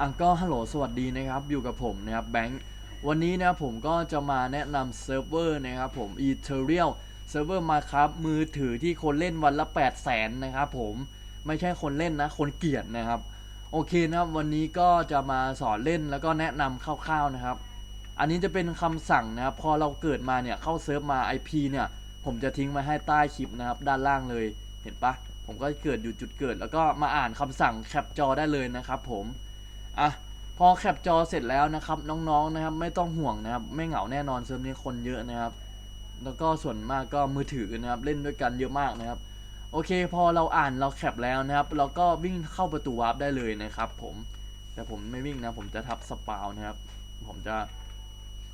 อะก็ฮัลโหลสวัสดีนะครับ อยู่กับผมนะครับแบงค์วันนี้นะผมก็จะมาแนะนำเซิร์ฟเวอร์นะครับผม e t h e r e a l เซิร์ฟเวอร์มาครับมือถือที่คนเล่นวันละ 8 0 0แสนนะครับผมไม่ใช่คนเล่นนะ คนเกียดนะครับ โอเคนะครับวันนี้ก็จะมาสอนเล่นแล้วก็แนะนำคร่าวๆนะครับ อันนี้จะเป็นคำสั่งนะครับ พอเราเกิดมาเนี่ยเข้าเซิร์ฟมา IP เนี่ย ผมจะทิ้งไว้ให้ใต้คลิปนะครับ ด้านล่างเลยเห็นปะผมก็เกิดอยู่จุดเกิด แล้วก็มาอ่านคำสั่งแคปจอได้เลยนะครับผม อะพอแคปจอเสร็จแล้วนะครับน้องๆนะครับ ไม่ต้องห่วงนะครับ ไม่เหงาแน่นอนเซิร์ฟนี้คนเยอะนะครับ แล้วก็ส่วนมากก็มือถือนะครับ เล่นด้วยกันเยอะมากนะครับ โอเค พอเราอ่านเราแคปแล้วนะครับ เราก็วิ่งเข้าประตูวาร์ปได้เลยนะครับ ผมแต่ผมไม่วิ่งนะ ผมจะทับสปาวนะครับ ผมจะ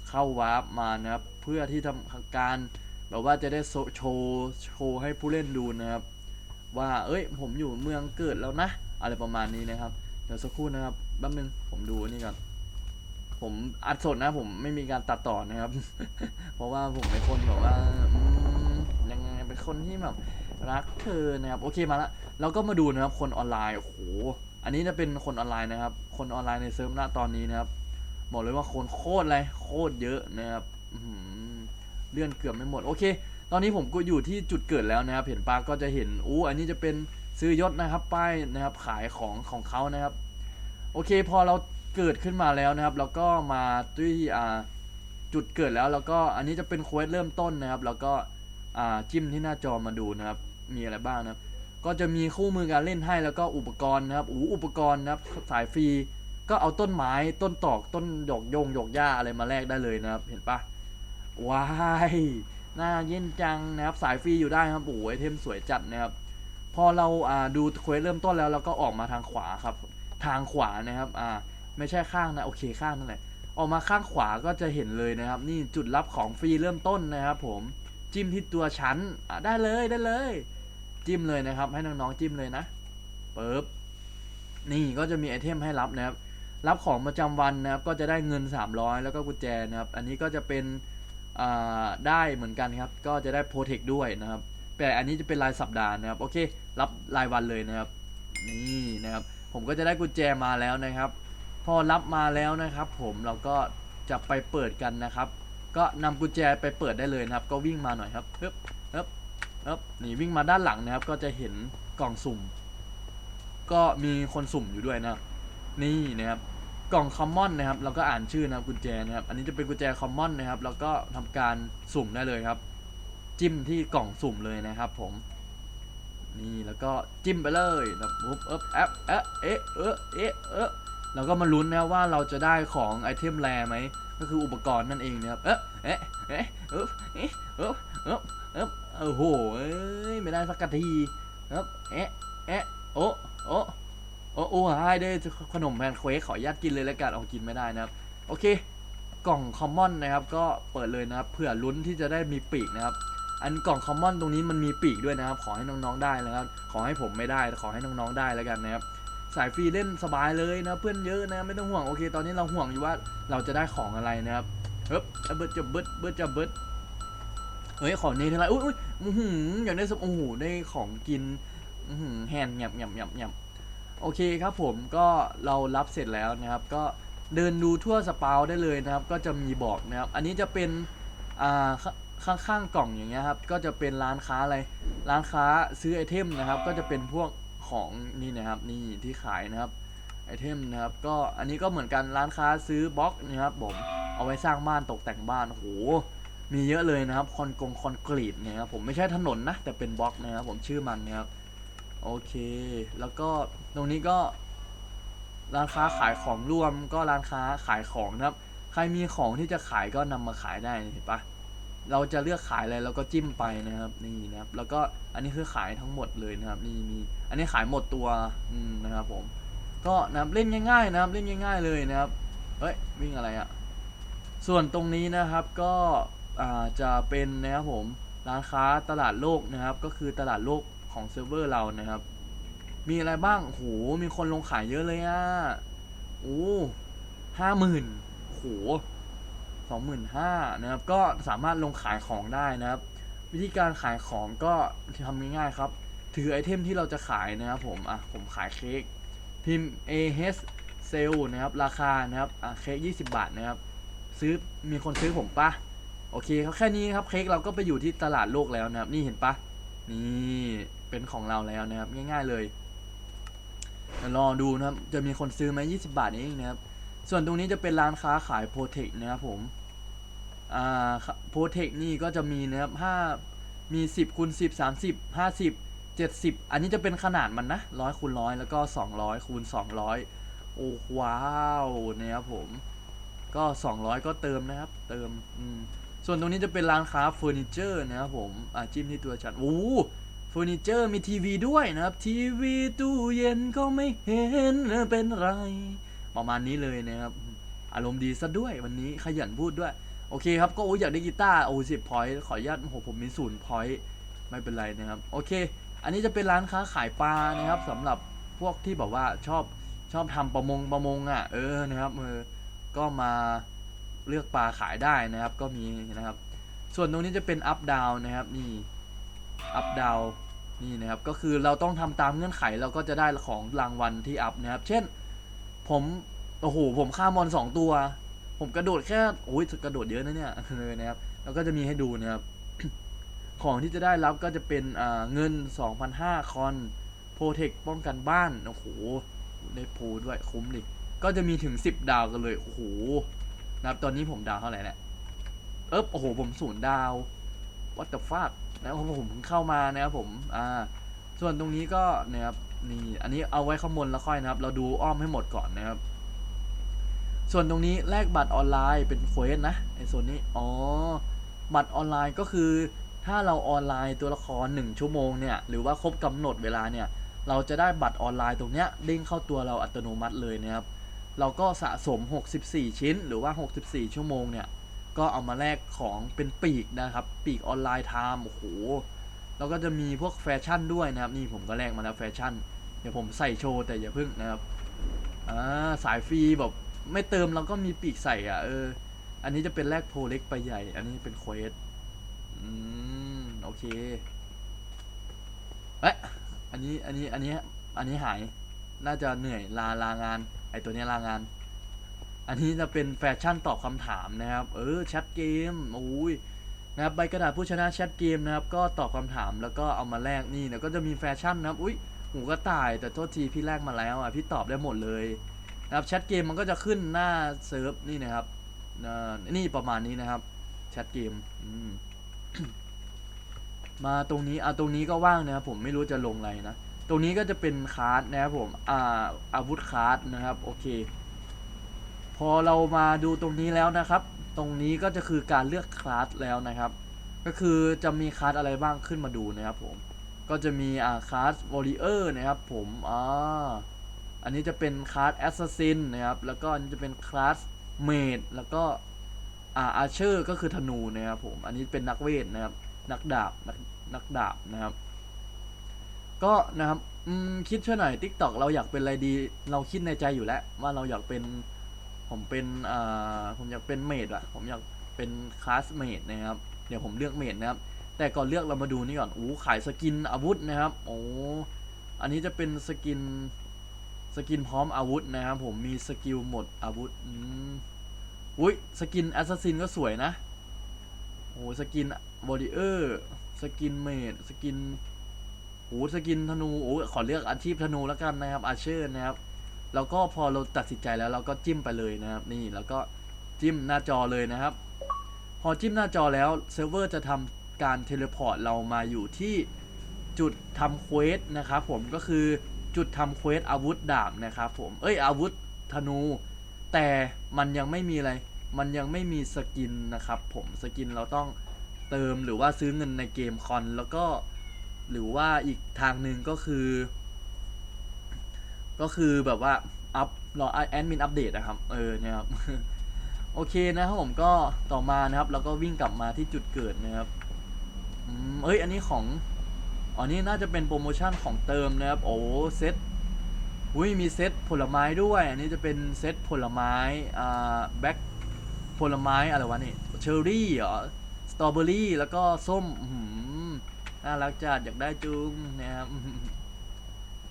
เข้าวาร์ปมานะครับ เพื่อที่ทำการแบบว่าจะได้โชว์โชว์ให้ผู้เล่นดูนะครับ ว่าเอ้ย ผมอยู่เมืองเกิดแล้วนะ อะไรประมาณนี้นะครับเดี๋ยวสักครู่นะครับ แป๊บนึง ผมดูนี่ก่อน ผมอัดสดนะ ผมไม่มีการตัดต่อนะครับ เพราะว่าผมเป็นคนแบบว่ายังไงเป็นคนที่แบบรักเธอนะครับ โอเคมาละเราก็มาดูนะครับคนออนไลน์ โอ้โห อันนี้จะเป็นคนออนไลน์นะครับ คนออนไลน์ในเซิร์ฟณตอนนี้นะครับ บอกเลยว่าคนโคตรอะไร โคตรเยอะนะครับเลื่อนเกือบไม่หมด โอเค ตอนนี้ผมก็อยู่ที่จุดเกิดแล้วนะครับ เห็นปาก็จะเห็นอู้อันนี้จะเป็นซื้อยศนะครับ ป้ายนะครับ ขายของของเขานะครับ โอเคพอเราเกิดขึ้นมาแล้วนะครับ แล้วก็มาด้วยอ่าจุดเกิดแล้วแล้วก็อันนี้จะเป็นเควสเริ่มต้นนะครับ แล้วก็อ่าจิ้มที่หน้าจอมาดูนะครับ มีอะไรบ้างนะครับ ก็จะมีคู่มือการเล่นให้แล้วก็อุปกรณ์นะครับอู้อุปกรณ์นะครับสายฟรีก็เอาต้นไม้ต้นตอกต้นหยกโยงหยกหญ้าอะไรมาแลกได้เลยนะครับ เห็นปะว้ายน่าเย็นจังนะครับ สายฟรีอยู่ได้ครับโอ้โหไอเทมสวยจัดนะครับ พอเราอ่าดูเควสเริ่มต้นแล้วเราก็ออกมาทางขวาครับ ทางขวานะครับ อ่า ไม่ใช่ข้างนะ โอเคข้างนั่นแหละ ออกมาข้างขวาก็จะเห็นเลยนะครับ นี่จุดรับของฟรีเริ่มต้นนะครับ ผม จิ้มที่ตัวชั้นอะได้เลยได้เลย จิ้มเลยนะครับ ให้น้องๆจิ้มเลยนะปึ๊บ นี่ก็จะมีไอเทมให้รับนะครับ รับของประจำวันนะครับ ก็จะได้เงิน 300 แล้วก็กุญแจนะครับ อันนี้ก็จะเป็นอ่าได้เหมือนกันครับ ก็จะได้โปรเทคด้วยนะครับ แต่อันนี้จะเป็นรายสัปดาห์นะครับ โอเค รับรายวันเลยนะครับ นี่นะครับ ผมก็จะได้กุญแจมาแล้วนะครับ พอรับมาแล้วนะครับ ผมเราก็จะไปเปิดกันนะครับ ก็นำกุญแจไปเปิดได้เลยนะครับ ก็วิ่งมาหน่อยครับฮึบฮึบฮึบนี่วิ่งมาด้านหลังนะครับ ก็จะเห็นกล่องสุ่ม ก็มีคนสุ่มอยู่ด้วยนะนี่นะครับกล่องคอมมอนนะครับเราก็อ่านชื่อนะครับกุญแจนะครับ อันนี้จะเป็นกุญแจคอมมอนนะครับ แล้วก็ทำการสุ่มได้เลยครับ จิ้มที่กล่องสุ่มเลยนะครับ ผม นี่แล้วก็จิ้มไปเลยแบบปุ๊บเอ๊บแอ๊บเอ๊ะเอ๊ะเอ๊ะเอ๊ะเอ๊ะเราก็มาลุ้นนะว่าเราจะได้ของไอเทมแรไหมก็คืออุปกรณ์นั่นเองนะครับเอ๊ะเอ๊ะเอ๊ะเอ๊ะเอ๊ะเอ๊ะเอ๊ะเอ๊ะโอ้โหเอ้ยไม่ได้สักทีเอ๊ะเอ๊ะเอ๊ะโอ้โอ้โอ้โอ้ให้ได้ขนมแพนเค้กขออนุญาตกินเลยแล้วกันเอากินไม่ได้นะครับ โอเค กล่องคอมมอนนะครับ ก็เปิดเลยนะครับเผื่อลุ้นที่จะได้มีปีกนะครับ อันกล่องคอมมอนตรงนี้มันมีปีกด้วยนะครับ ขอให้น้องๆได้นะครับ ขอให้ผมไม่ได้แต่ขอให้น้องๆได้แล้วกันนะครับ สายฟรีเล่นสบายเลยนะเพื่อนเยอะนะไม่ต้องห่วงโอเค ตอนนี้เราห่วงอยู่ว่าเราจะได้ของอะไรนะครับเฮ้ยเบิดจะเบิร์ดเบิร์ดจะเบิร์ดเฮ้ยของนี้เท่าไหร่อุ้ยอุ้ยอื้อหืออยากได้สมโอ้โหได้ของกินอื้อหือแฮนด์หยับหยับหยับหยับโอเคครับผมก็เรารับเสร็จแล้วนะครับ ก็เดินดูทั่วสปาวได้เลยนะครับ ก็จะมีบอกนะครับ อันนี้จะเป็นอ่า ข้างๆกล่องอย่างเงี้ยครับ ก็จะเป็นร้านค้าอะไร ร้านค้าซื้อไอเทมนะครับ ก็จะเป็นพวกของนี่นะครับ นี่ที่ขายนะครับ ไอเทมนะครับ ก็อันนี้ก็เหมือนกันร้านค้าซื้อบล็อกนะครับผม เอาไว้สร้างบ้านตกแต่งบ้านโอ้โหมีเยอะเลยนะครับ คอนกงคอนกรีตเนี่ยครับ ผมไม่ใช่ถนนนะ แต่เป็นบล็อกนะครับ ผมชื่อมันนะครับ โอเค แล้วก็ตรงนี้ก็ ร้านค้าขายของรวม ก็ร้านค้าขายของนะครับ ใครมีของที่จะขายก็นำมาขายได้เห็นปะ เราจะเลือกขายอะไรเราก็จิ้มไปนะครับนี่นะครับ แล้วก็อันนี้คือขายทั้งหมดเลยนะครับ นี่มีอันนี้ขายหมดตัวอืมนะครับ ผม ก็นะครับเล่นง่าย ๆ นะครับ เล่นง่าย ๆ เลยนะครับเฮ้ยวิ่งอะไรอะ่ะส่วนตรงนี้นะครับก็จะเป็นนะครับผมร้านค้าตลาดโลกนะครับ ก็คือตลาดโลกของเซิร์ฟเวอร์เรานะครับ มีอะไรบ้างโอ้โหมีคนลงขายเยอะเลยอะ่ะโอ้ห้าหมื่นโห สองหมื่นห้านะครับ ก็สามารถลงขายของได้นะครับ วิธีการขายของก็ทำง่ายๆครับ ถือไอเทมที่เราจะขายนะครับผม อะ ผมขายเค้ก พิมพ์ A H C เซลนะครับ ราคานะครับ อะ เค้ก20 บาทนะครับ ซื้อ มีคนซื้อผมปะโอเคครับแค่นี้ครับ เค้กเราก็ไปอยู่ที่ตลาดโลกแล้วนะครับ นี่เห็นปะนี่ เป็นของเราแล้วนะครับ ง่ายๆเลยรอดูนะครับ จะมีคนซื้อไหม20 บาทเองนะครับ ส่วนตรงนี้จะเป็นร้านค้าขายโปรเทคนะครับผม อ่าโปรเทคนี่ก็จะมีนะครับห้ามี 10คูณ10 30 50 70 อันนี้จะเป็นขนาดมันนะร้อยคูณร้อยแล้วก็ 200คูณ200 โอ้ว้าวนะครับผม ก็ 200 ก็เติมนะครับ เติมอืมส่วนตรงนี้จะเป็นร้านค้าเฟอร์นิเจอร์นะครับผมอ่าจิ้มที่ตัวชัดโอ้เฟอร์นิเจอร์มีทีวีด้วยนะครับ ทีวีตู้เย็นก็ไม่เห็นเป็นไร ประมาณนี้เลยนะครับ อารมณ์ดีซะด้วยวันนี้ขยันพูดด้วย โอเคครับ ก็โอ้ยอยากได้กีตาร์โอ้สิบพอยต์ขออนุญาตโอ้โหผมมีศูนย์พอยต์ไม่เป็นไรนะครับ โอเค อันนี้จะเป็นร้านค้าขายปลานะครับสำหรับพวกที่แบบว่าชอบชอบทำประมงประมงอะ เออนะครับเออก็มาเลือกปลาขายได้นะครับ ก็มีนะครับ ส่วนตรงนี้จะเป็นอัพดาวนะครับนี่อัพดาวนี่นะครับ ก็คือเราต้องทำตามเงื่อนไขเราก็จะได้ของรางวัลที่อัพนะครับ เช่น ผมโอ้โหผมฆ่ามอนสองตัว ผมกระโดดแค่โอ้ยกระโดดเยอะนะเนี่ยเลยนะครับ แล้วก็จะมีให้ดูนะครับ ของที่จะได้รับก็จะเป็นเงิน 2,500 คอนโปรเทคป้องกันบ้าน โอ้โห ได้โพด้วยคุ้มดิ ก็จะมีถึง 10 ดาวกันเลย โอ้โหนะครับตอนนี้ผมดาวเท่าไหร่เนี่ยเอ๊บโอ้โห ผมศูนย์ดาว what the fuck นะครับผมเพิ่งเข้ามานะครับผมอ่าส่วนตรงนี้ก็นะครับนี่อันนี้เอาไว้ข้างบนแล้วค่อยนะครับ เราดูอ้อมให้หมดก่อนนะครับ ส่วนตรงนี้แลกบัตรออนไลน์เป็นเควสนะไอโซนนี้อ๋อบัตรออนไลน์ก็คือ ถ้าเราออนไลน์ตัวละคร 1 ชั่วโมงเนี่ยหรือว่าครบกำหนดเวลาเนี่ยเราจะได้บัตรออนไลน์ตรงเนี้ยเด้งเข้าตัวเราอัตโนมัติเลยนะครับเราก็สะสม 64 ชิ้นหรือว่า 64 ชั่วโมงเนี่ยก็เอามาแลกของเป็นปีกนะครับ ปีกออนไลน์ไทม์โอ้โหแล้วก็จะมีพวกแฟชั่นด้วยนะครับนี่ผมก็แลกมาแล้วแฟชั่น เดี๋ยวผมใส่โชว์แต่อย่าพึ่งนะครับอ่าสายฟรีแบบ ไม่เติมเราก็มีปีกใส่อะเออ อันนี้จะเป็นแลกโพเล็กไปใหญ่ อันนี้เป็นเควสอืม โอเคเอ๊ะอันนี้ อันนี้ อันนี้ อันนี้หาย น่าจะเหนื่อยลาลางาน ไอตัวนี้ลางาน อันนี้จะเป็นแฟชั่นตอบคำถามนะครับ เออแชทเกมโอ้ยนะครับใบกระดาษผู้ชนะแชทเกมนะครับ ก็ตอบคำถามแล้วก็เอามาแลกนี่แล้วก็จะมีแฟชั่นนะครับ อุ้ยหูก็ตายแต่โทษทีพี่แลกมาแล้วอะพี่ตอบได้หมดเลย นะครับแชทเกมมันก็จะขึ้นหน้าเซิร์ฟนี่นะครับนี่ประมาณนี้นะครับแชทเกมมมาตรงนี้อะตรงนี้ก็ว่างนะครับผมไม่รู้จะลงอะไรนะตรงนี้ก็จะเป็นคาร์ดนะครับผมอ่าอาวุธคาร์ดนะครับโอเค พอเรามาดูตรงนี้แล้วนะครับ ตรงนี้ก็จะคือการเลือกคลาสแล้วนะครับ ก็คือจะมีคลาสอะไรบ้างขึ้นมาดูนะครับผมก็จะมีอ่าคลาสวอริเออร์นะครับผมอ่า อันนี้จะเป็นคลาสแอสซัสซินนะครับ แล้วก็อันนี้จะเป็นคลาสเมดแล้วก็อาอาเชอร์ก็คือธนูนะครับผม อันนี้เป็นนักเวทนะครับ นักดาบนักนักดาบนะครับ ก็นะครับคิดช่วยหน่อย t ิ k t o k เราอยากเป็นอะไรดี เราคิดในใจอยู่แล้ว ว่าเราอยากเป็นผมเป็นอ่าผมอยากเป็นเมดอะผมอยากเป็นคลาสเมดนะครับ เดี๋ยวผมเลือกเมดนะครับ แต่ก่อนเลือกเรามาดูนี่ก่อนโอ้ขายสกินอาวุธนะครับ โอ้ อันนี้จะเป็นสกิน สกินพร้อมอาวุธนะครับผมมีสกิลหมดอาวุธอืมอุ้ยสกินแอสซัสซินก็สวยนะโอ้สกินบอดี้เออร์สกินเมดสกินโอ้สกินธนูโอ้ขอเลือกอาชีพธนูแล้วกันนะครับอาเชอร์นะครับแล้วก็พอเราตัดสินใจแล้วเราก็จิ้มไปเลยนะครับ นี่แล้วก็จิ้มหน้าจอเลยนะครับ พอจิ้มหน้าจอแล้วเซิร์ฟเวอร์จะทำการเทเลพอร์ตเรามาอยู่ที่จุดทำเควสนะครับผมก็คือ จุดทำเควสอาวุธดาบนะครับผม เอ้ยอาวุธธนู แต่มันยังไม่มีอะไร มันยังไม่มีสกินนะครับผมสกินเราต้องเติมหรือว่าซื้อเงินในเกมคอนแล้วก็ หรือว่าอีกทางหนึ่งก็คือ ก็คือแบบว่าอัพรอแอดมินอัปเดตนะครับ เออเนี่ยครับโอเคนะครับผมก็ต่อมานะครับ แล้วก็วิ่งกลับมาที่จุดเกิดนะครับ อืมเอ้ย อันนี้ของ อ๋อนี่น่าจะเป็นโปรโมชั่นของเติมนะครับ โอ้เซตอุ้ยมีเซตผลไม้ด้วย อันนี้จะเป็นเซตผลไม้อ่าแบ็คผลไม้อะไรวะนี่เชอร์รี่เหรอสตรอเบอรี่แล้วก็ส้มหือน่ารักจัดอยากได้จุงนะครับ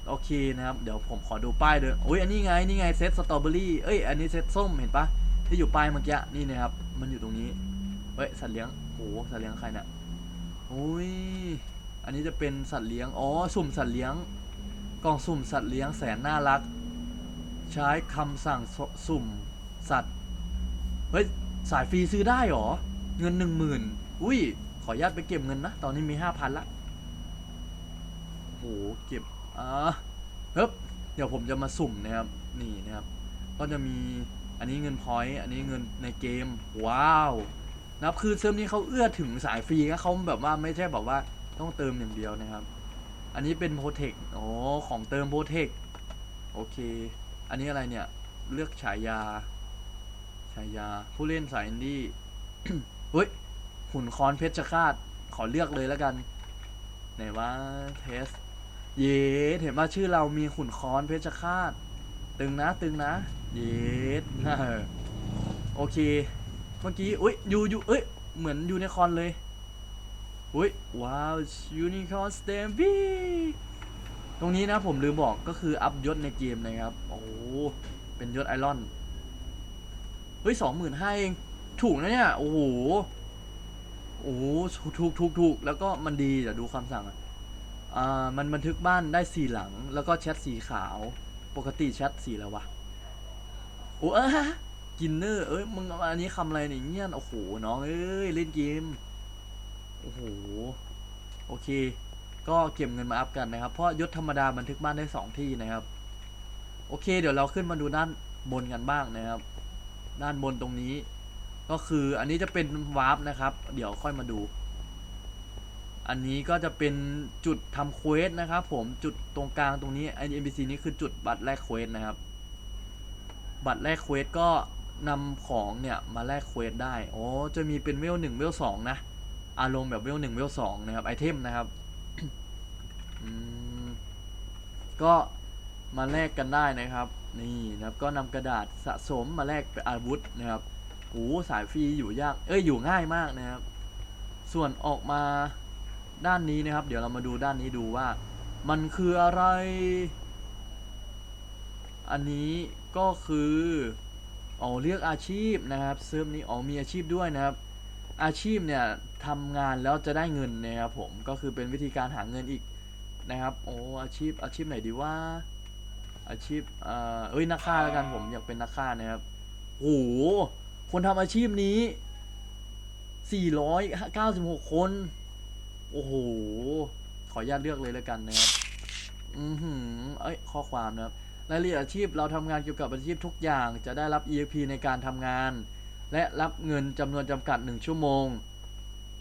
โอเคนะครับ เดี๋ยวผมขอดูป้ายเดินโอ้ยอันนี้ไงนี่ไงเซตสตรอเบอรี่เอ้ยอันนี้เซตส้มเห็นปะที่อยู่ป้ายเมื่อกี้นี่นะครับ มันอยู่ตรงนี้เฮ้ยสัตว์เลี้ยงโหสัตว์เลี้ยงใครเนี่ยโอ้ย อันนี้จะเป็นสัตว์เลี้ยง อ๋อ สุ่มสัตว์เลี้ยง กล่องสุ่มสัตว์เลี้ยงแสนน่ารัก ใช้คำสั่งสสุ่มสัตว์ เฮ้ย สายฟรีซื้อได้หรอ เงินหนึ่งหมื่นอุ้ย ขออนุญาตไปเก็บเงินนะ ตอนนี้มีห้าพันละ โห เก็บ อ่าเฮ้ยเดี๋ยวผมจะมาสุ่มนะครับ นี่นะครับ ก็จะมีอันนี้เงินพอยต์อันนี้เงินในเกม ว้าว นะครับ คือเซิร์ฟนี้เขาเอื้อถึงสายฟรีนะเขาแบบว่าไม่ใช่แบบว่า ต้องเติมอย่างเดียวนะครับ อันนี้เป็นโปรเทคโอ๋อของเติมโปรเทคโอเค อันนี้อะไรเนี่ย เลือกฉายา ฉายา ผู้เล่นสายอินดี้เฮ้ย หุ่นคอนเพชรฆาตขอเลือกเลยแล้วกัน ไหนว่าเทส เย้เห็นว่าชื่อเรามีหุ่นคอนเพชรฆาตตึงนะ ตึงนะ เย้โอเค เมื่อกี้ อุ้ย อยู่อยู่เอ้ย เหมือนยูนิคอนเลย อุ้ยว้าวยูนิคอร์นสเตมบี้ตรงนี้นะผมลืมบอกก็คืออัพยศในเกมนะครับ โอ้เป็นยศไอรอน เฮ้ยสองหมื่นห้าเอง ถูกนะเนี่ย โอ้โห โอ้โหถูกถูกถูกถกแล้วก็มันดีเดี๋ยวดูคำสั่งอะอ่ามันบันทึกบ้านได้สีหลัง แล้วก็แชทสีขาว ปกติแชทสีอะไรวะ โอ้เออกินเนอร์ เอ้ย มึงเอาอันนี้คำอะไรเนี่ยเงี้ยโอ้โห น้อง เอ้ย เล่นเกม โอ้โห โอเค ก็เก็บเงินมาอัพกันนะครับ เพราะยศธรรมดาบันทึกบ้านได้สองที่นะครับ โอเค เดี๋ยวเราขึ้นมาดูด้านบนกันบ้างนะครับ ด้านบนตรงนี้ ก็คืออันนี้จะเป็นวาร์ปนะครับ เดี๋ยวค่อยมาดู อันนี้ก็จะเป็นจุดทำเควสนะครับผม จุดตรงกลางตรงนี้ไอ NPC นี้คือจุดบัตรแลกเควสนะครับ บัตรแลกเควสก็นำของเนี่ยมาแลกเควสได้โอ้จะมีเป็นเวลหนึ่งเวลสองนะ อารมณ์แบบเวลหนึ่งเวลสองนะครับไอเทมนะครับก็มาแลกกันได้นะครับ นี่นะครับก็นำกระดาษสะสมมาแลกเป็นอาวุธนะครับโอ้สายฟรีอยู่ยากเอ้ยอยู่ง่ายมากนะครับ ส่วนออกมาด้านนี้นะครับ เดี๋ยวเรามาดูด้านนี้ดูว่า มันคืออะไร อันนี้ก็คืออ๋อเลือกอาชีพนะครับเซิร์ฟนี้อ๋อมีอาชีพด้วยนะครับ อาชีพเนี่ย ทำงานแล้วจะได้เงินนะครับผมก็คือเป็นวิธีการหาเงินอีกนะครับโอ้อาชีพอาชีพไหนดีว่าอาชีพเอ่อเอ้ยนักฆ่าแล้วกันผมอยากเป็นนักฆ่านะครับโอ้โหคนทำอาชีพนี้ 496 คน โอ้โห ขออนุญาตเลือกเลยแล้วกันนะครับ อือหือ เอ้ย ข้อความนะครับ รายละเอียดอาชีพเราทำงานเกี่ยวกับอาชีพทุกอย่าง จะได้รับ EXP ในการทำงาน และรับเงินจำนวนจำกัด 1 ชั่วโมง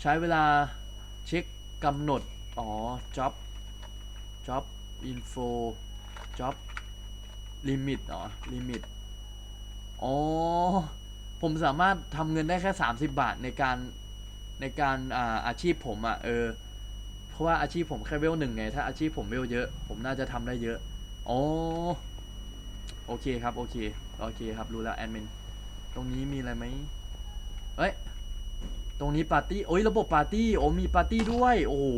ใช้เวลาเช็คกำหนด อ๋อ job job info job limit อ๋อ limit อ๋อ ผมสามารถทำเงินได้แค่ 30 บาทในการในการอ่าอาชีพผมอะ่ะ เออ เพราะว่าอาชีพผมแค่เวลหนึ่งไง ถ้าอาชีพผมเวลเยอะ ผมน่าจะทำได้เยอะ อ๋อ โอเคครับ โอเค โอเคครับ รู้แล้วแอดมิน ตรงนี้มีอะไรไหมเอ้ย ตรงนี้ปาร์ตี้โอ้ยระบบปาร์ตี้โอ้มีปาร์ตี้ด้วย โอ้โห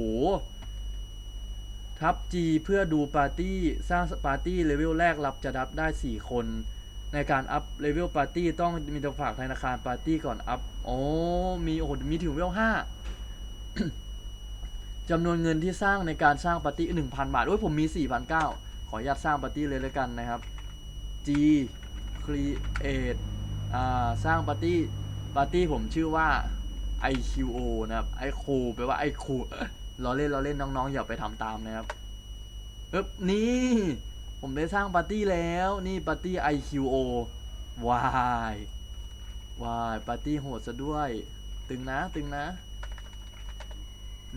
ทับ G เพื่อดูปาร์ตี้สร้างปาร์ตี้เลเวลแรกรับจะรับได้ 4 คน ในการอัพเลเวลปาร์ตี้ต้องมีตัวฝากธนาคารปาร์ตี้ก่อนอัพโอ้มีโอ้โหมีถึงเวลห้าจำนวนเงินที่สร้างในการสร้างปาร์ตี้หนึ่งพันบาทโอ้ยผมมีสี่พันเก้าขออนุญาตสร้างปาร์ตี้เลยแล้วกันนะครับ G create อ่าสร้างปาร์ตี้ปาร์ตี้ผมชื่อว่า IQO นะครับ IQ แปลว่า IQ ล้อเล่นล้อเล่นน้องๆอย่าไปทำตามนะครับเอ๊บนี่ ผมได้สร้างปาร์ตี้แล้วนี่ปาร์ตี้ IQO วายวายปาร์ตี้โหดซะด้วย ตึงนะตึงนะ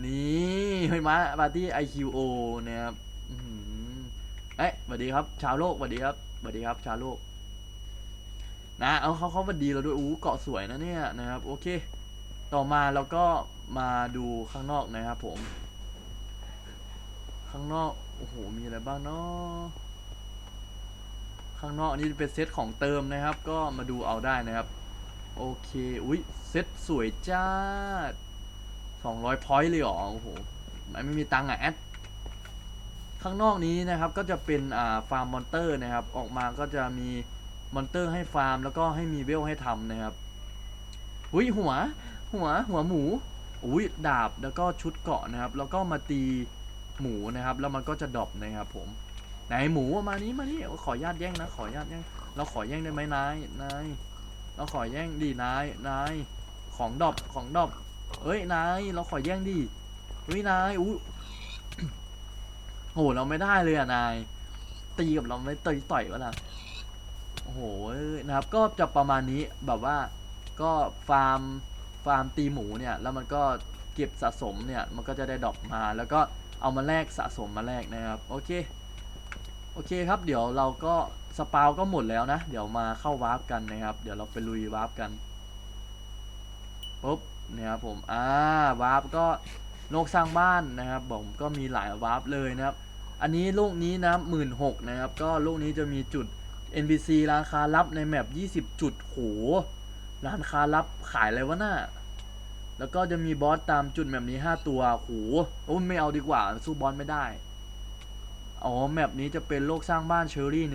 นี่เฮ้ยมาปาร์ตี้ IQO นะครับเอ๊ะสวัสดีครับ ชาวโลกสวัสดีครับสวัสดีครับ ชาวโลกนะเอาเขาเขาสวัสดีเราด้วยอู้เกาะสวยนะเนี่ยนะครับ โอเค ต่อมาเราก็มาดูข้างนอกนะครับผม ข้างนอกโอ้โหมีอะไรบ้างเนาะข้างนอกนนี้เป็นเซตของเติมนะครับ ก็มาดูเอาได้นะครับโอเคอุ้ยเซตสวยจ้าสองร้อยพอยต์เลยหรอโอ้โหไม่ไม่มีตังค์อะแอดขข้างนอกนี้นะครับก็จะเป็นอ่าฟาร์มมอนเตอร์นะครับ ออกมาก็จะมีมอนเตอร์ให้ฟาร์ม แล้วก็ให้มีเวลให้ทำนะครับอุ้ยหัว หัวหัวหมูอุ้ยดาบแล้วก็ชุดเกาะนะครับ แล้วก็มาตีหมูนะครับ แล้วมันก็จะดรอปนะครับผมไหนหมูมานี้มานี่ขอญาตแย่งนะ ขอญาตแย่งเราขอแย่งได้ไหมนายนายเราขอแย่งดินายนายของดรอปของดรอปเอ้ยนายเราขอแย่งดิเฮ้ยนายอุ้ยโอ้โหเราไม่ได้เลยอะนายตีกับเราไม่ต่อยต่อยวะล่ะโอ้โหนะครับ ก็จะประมาณนี้แบบว่าก็ฟาร์ม ฟาร์มตีหมูเนี่ยแล้วมันก็เก็บสะสมเนี่ยมันก็จะได้ดอปมา แล้วก็เอามาแลกสะสมมาแลกนะครับโอเคโอเคครับเดี๋ยวเราก็สปาวก็หมดแล้วนะ เดี๋ยวมาเข้าวาร์ปกันนะครับ เดี๋ยวเราไปลุยวาร์ปกันปุ๊บนี่ยครับผมอ่าวาร์ปก็นกสร้างบ้านนะครับผมก็มีหลายวาร์ปเลยนะครับ อันนี้โลกนี้นะหมื่นหกนะครับ ก็โลกนี้จะมีจุด NPC ราคาลับในแมป20 จุดโห ร้านค้าลับขายอะไรวะน่าแล้วก็จะมีบอสตามจุดแบบนี้5ตัวโหโอ้ไม่เอาดีกว่า สู้บอสไม่ได้ อ๋อแมปนี้จะเป็นโลกสร้างบ้านเชอรี่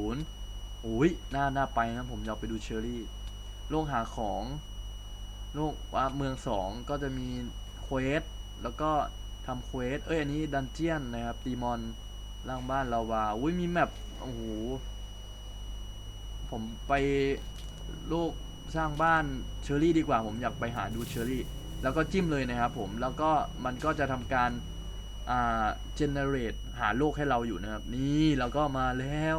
1.20โอ้ยน่าน่าไปนะผมอยากไปดูเชอรี่ โลกหาของ โลกว่าเมือง2ก็จะมีเควส แล้วก็ทำเควส เอ้ยอันนี้ดันเจียนนะครับตีมอนล่างบ้านลาวาอุ้ยมีแมปโอ้โหผมไปโลก สร้างบ้านเชอรี่ดีกว่าผมอยากไปหาดูเชอรี่ แล้วก็จิ้มเลยนะครับผมแล้วก็มันก็จะทำการอ่า generate หาโลกให้เราอยู่นะครับ นี่เราก็มาแล้ว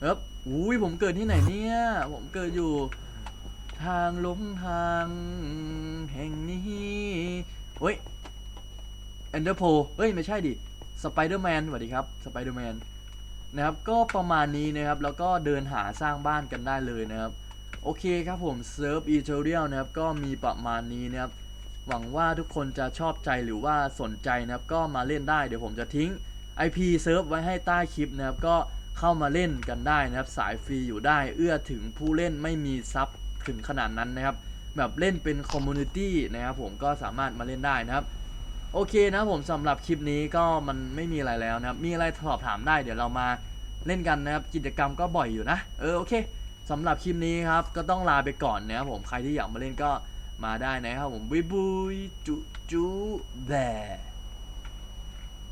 เอ๊บอุ้ยผมเกิดที่ไหนเนี่ย ผมเกิดอยู่ทางลงทางแห่งนี้เฮ้ยเอนเดอร์โพเฮ้ย ไม่ใช่ดิสไปเดอร์แมนสวัสดีครับสไปเดอร์แมน นะครับก็ประมาณนี้นะครับแล้วก็เดินหาสร้างบ้านกันได้เลยนะครับ โอเคครับผมเซิร์ฟอีเทเรียลนะครับก็มีประมาณนี้นะครับหวังว่าทุกคนจะชอบใจหรือว่าสนใจนะครับก็มาเล่นได้เดี๋ยวผมจะทิ้ง IP เซิร์ฟไว้ให้ใต้คลิปนะครับก็เข้ามาเล่นกันได้นะครับ สายฟรีอยู่ได้ เอื้อถึงผู้เล่นไม่มีซับถึงขนาดนั้นนะครับ แบบเล่นเป็นคอมมูนิตี้นะครับผมก็สามารถมาเล่นได้นะครับ โอเคนะผมสำหรับคลิปนี้ก็มันไม่มีอะไรแล้วนะครับ มีอะไรสอบถามได้เดี๋ยวเรามาเล่นกันนะครับ กิจกรรมก็บ่อยอยู่นะ เออโอเคสำหรับคลิปนี้ครับ ก็ต้องลาไปก่อนนะครับผมใครที่อยากมาเล่นก็มาได้นะครับผมบุยบุยจุจุแบ